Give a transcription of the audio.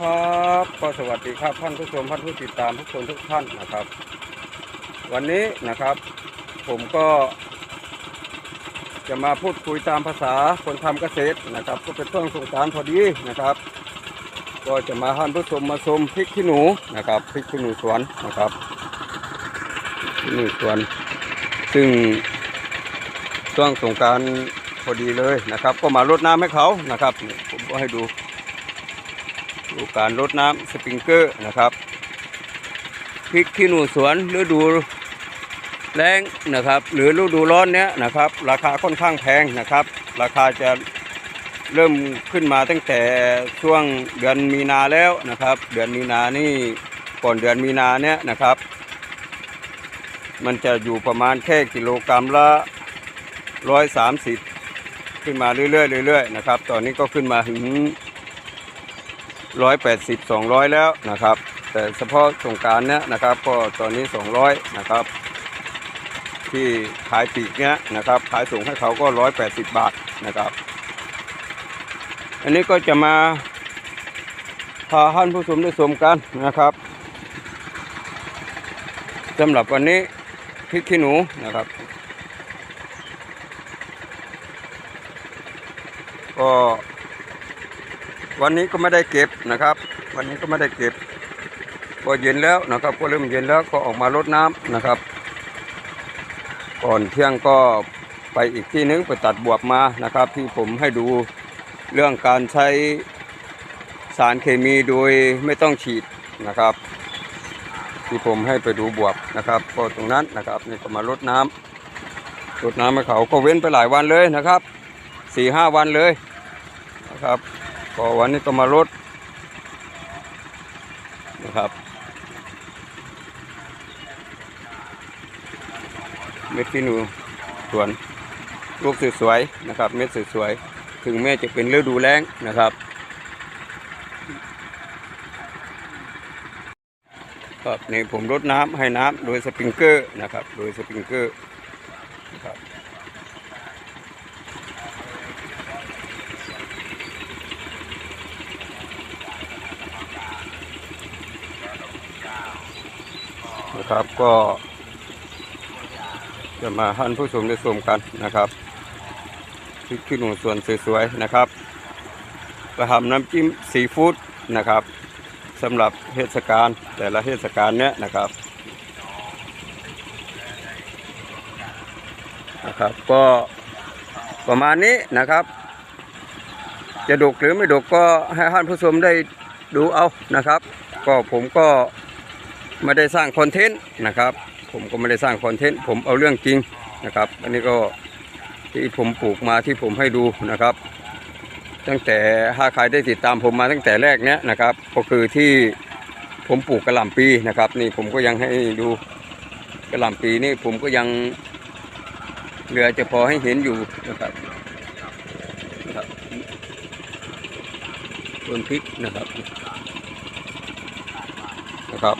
ครับก็สวัสดีครับท่านผู้ชมท่านผู้ติดตามทุกคนทุกท่านนะครับ วันนี้นะครับ ผมก็จะมาพูดคุยตามภาษาคนทำเกษตรนะครับ ก็เป็นช่วงสงกรารพอดีนะครับ ก็จะมาท่านผู้ชมมาชมพริกขี้หนูนะครับพริกขี้หนูสวนนะครับพริกขี้หนูสวน ซึ่งช่วงสงกรารพอดีเลยนะครับ ก็มารดน้ำให้เขานะครับ ผมก็ให้ดู ดูการรดน้ำสปริงเกอร์นะครับพริกขี้หนูสวนฤดูแรงนะครับ หรือฤดูร้อนเนี้ยนะครับ ราคาค่อนข้างแพงนะครับ ราคาจะเริ่มขึ้นมาตั้งแต่ช่วงเดือนมีนาแล้วนะครับ เดือนมีนานี่ก่อนเดือนมีนาเนี้ยนะครับ มันจะอยู่ประมาณแค่กิโลกรัมละร้อยสามสิบขึ้นมาเรื่อยๆเรื่อยๆนะครับ ตอนนี้ก็ขึ้นมาถึง ร้อยแปดสิบสองร้อยแล้วนะครับ แต่เฉพาะสงการเนี้ยนะครับก็ตอนนี้สองร้อยนะครับ ที่ขายปีกเนี้ยนะครับขายส่งให้เขาก็ร้อยแปดสิบบาทนะครับ อันนี้ก็จะมาพาท่านผู้ชมได้ชมกันนะครับสำหรับวันนี้พริกขี้หนูนะครับ ก็ วันนี้ก็ไม่ได้เก็บนะครับ วันนี้ก็ไม่ได้เก็บก็เย็นแล้วนะครับก็เริ่มเย็นแล้วก็ออกมารดน้ำนะครับ ก่อนเที่ยงก็ไปอีกที่นึงไปตัดบวบมานะครับ ที่ผมให้ดูเรื่องการใช้สารเคมีโดยไม่ต้องฉีดนะครับ ที่ผมให้ไปดูบวบนะครับ ก็ตรงนั้นนะครับนี่ก็มารดน้ำรดน้ำให้เขาก็เว้นไปหลายวันเลยนะครับสี่ห้าวันเลยนะครับ ก็วันนี้ก็มาลดนะครับ เม็ดขี้หนูสวนลูกสวยๆนะครับ เม็ดสวยๆถึงแม้จะเป็นฤดูแล้งนะครับครับนี่ผมรดน้ำให้น้ำโดยสปริงเกอร์นะครับ โดยสปริงเกอร์นะครับ นะครับก็ จะมาท่านผู้ชมได้ชมกันนะครับพริกขี้หนูส่วนสวยๆนะครับกระทำน้ำจิ้มซีฟู้ดนะครับสำหรับเทศกาลแต่ละเทศกาลเนี้ยนะครับนะครับก็ประมาณนี้นะครับ จะดกหรือไม่ดกก็ให้ท่านผู้ชมได้ดูเอานะครับ ก็ผมก็ ไม่ได้สร้างคอนเทนต์นะครับ ผมก็ไม่ได้สร้างคอนเทนต์ผมเอาเรื่องจริงนะครับ อันนี้ก็ที่ผมปลูกมาที่ผมให้ดูนะครับ ตั้งแต่ถ้าใครได้ติดตามผมมาตั้งแต่แรกเนี้ยนะครับ ก็คือที่ผมปลูกกระหล่ำปีนะครับ นี่ผมก็ยังให้ดูกระหล่ำปีนี่ผมก็ยังเหลือจะพอให้เห็นอยู่นะครับนะครับต้นพริกนะครับนะครับ